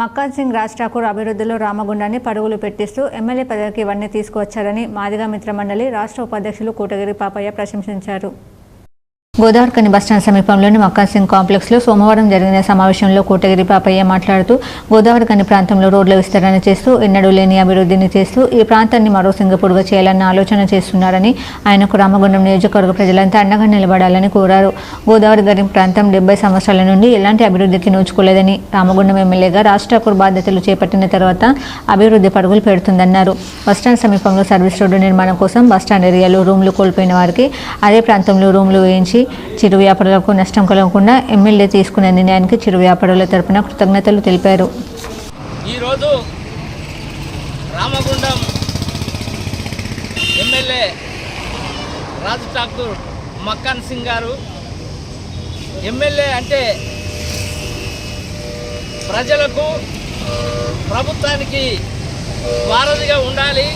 మక్కాన్ సింగ్ రాజ్ ఠాకూర్ అభివృద్ధిలో రామగుండాన్ని పరుగులు పెట్టిస్తూ ఎమ్మెల్యే పదవికి ఇవన్నీ తీసుకువచ్చారని మాదిగా మిత్రమండలి రాష్ట్ర ఉపాధ్యక్షులు కూటగిరి పాపయ్య ప్రశంసించారు. గోదావరికని బస్టాండ్ సమీపంలోని మక్కాసింగ్ కాంప్లెక్స్లో సోమవారం జరిగిన సమావేశంలో కోటగిరి పాపయ్య మాట్లాడుతూ గోదావరికని ప్రాంతంలో రోడ్ల విస్తరణ చేస్తూ ఎన్నడూ లేని అభివృద్ధిని చేస్తూ ఈ ప్రాంతాన్ని మరో సింగపూర్గా చేయాలన్న ఆలోచన చేస్తున్నారని ఆయనకు రామగుండం నియోజకవర్గ ప్రజలంతా అండగా నిలబడాలని కోరారు. గోదావరి గని ప్రాంతం డెబ్బై సంవత్సరాల నుండి ఎలాంటి అభివృద్ధికి నోచుకోలేదని రామగుండం ఎమ్మెల్యేగా రాజ్ ఠాకూర్ బాధ్యతలు చేపట్టిన తర్వాత అభివృద్ధి పరుగులు పెడుతుందన్నారు. బస్టాండ్ సమీపంలో సర్వీస్ రోడ్డు నిర్మాణం కోసం బస్టాండ్ ఏరియాలో రూమ్లు కోల్పోయిన వారికి అదే ప్రాంతంలో రూమ్లు వేయించి చిరు వ్యాపారులకు నష్టం కలగకుండా ఎమ్మెల్యే తీసుకునే నిర్ణయానికి చిరు వ్యాపారుల తరపున కృతజ్ఞతలు తెలిపారు. ఈరోజు రామగుండం ఎమ్మెల్యే రాజు ఠాకూర్ మక్కన్ సింగ్ గారు ఎమ్మెల్యే అంటే ప్రజలకు ప్రభుత్వానికి వారధిగా ఉండాలి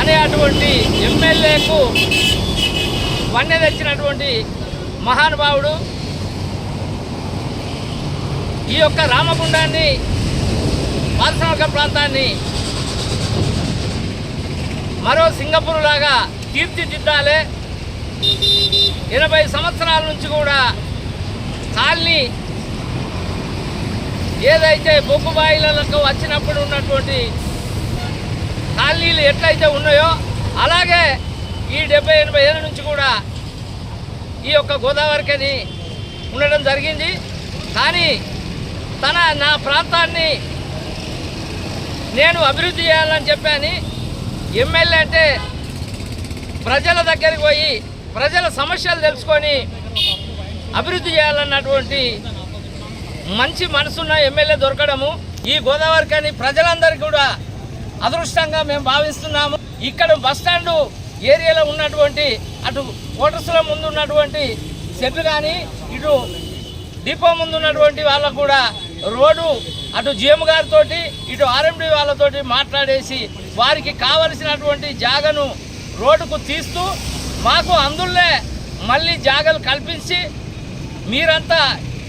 అనే అటువంటి ఎమ్మెల్యేకు వన్నె తెచ్చినటువంటి మహానుభావుడు ఈ యొక్క రామగుండాన్ని పారిశ్రామిక ప్రాంతాన్ని మరో సింగపూర్ లాగా తీర్చిదిద్దాలే. ఎనభై సంవత్సరాల నుంచి కూడా కాలనీ ఏదైతే బొగ్గుబాయిలకు వచ్చినప్పుడు ఉన్నటువంటి కాలనీలు ఎట్లయితే ఉన్నాయో అలాగే ఈ డెబ్బై ఎనభై ఏళ్ళ నుంచి కూడా ఈ యొక్క గోదావరికని ఉండడం జరిగింది. కానీ తన నా ప్రాంతాన్ని నేను అభివృద్ధి చేయాలని చెప్పాను. ఎమ్మెల్యే అంటే ప్రజల దగ్గరికి పోయి ప్రజల సమస్యలు తెలుసుకొని అభివృద్ధి చేయాలన్నటువంటి మంచి మనసున్న ఎమ్మెల్యే దొరకడము. ఈ గోదావరికని ప్రజలందరికీ కూడా అదృష్టంగా మేము భావిస్తున్నాము. ఇక్కడ బస్టాండు ఏరియాలో ఉన్నటువంటి అటు క్వార్టర్స్ల ముందు ఉన్నటువంటి సెట్లు కానీ ఇటు డిపో ముందు ఉన్నటువంటి వాళ్ళకు కూడా రోడ్డు అటు జిఎం గారితో ఇటు ఆర్ఎండి వాళ్ళతోటి మాట్లాడేసి వారికి కావలసినటువంటి జాగను రోడ్డుకు తీస్తూ మాకు అందులో మళ్ళీ జాగలు కల్పించి మీరంతా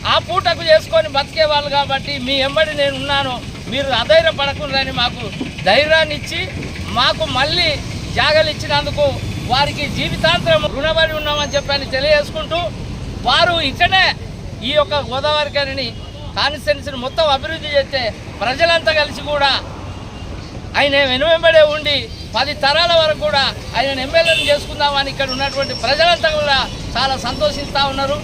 ఆ పూటకు చేసుకొని బతికే వాళ్ళు కాబట్టి మీ ఎంబడి నేను ఉన్నాను మీరు అధైర్యపడకుండాని మాకు ధైర్యాన్ని ఇచ్చి మాకు మళ్ళీ జాగలు ఇచ్చినందుకు వారికి జీవితాంతరం రుణపడి ఉన్నామని చెప్పని తెలియజేసుకుంటూ వారు ఇట్లనే ఈ యొక్క గోదావరి గారిని కాన్స్టిట్యున్సీని మొత్తం అభివృద్ధి చేస్తే ప్రజలంతా కలిసి కూడా ఆయన వెనువెంబడే ఉండి పది తరాల వరకు కూడా ఆయన ఎమ్మెల్యేని చేసుకుందామని ఇక్కడ ఉన్నటువంటి ప్రజలంతా కూడా చాలా సంతోషిస్తూ ఉన్నారు.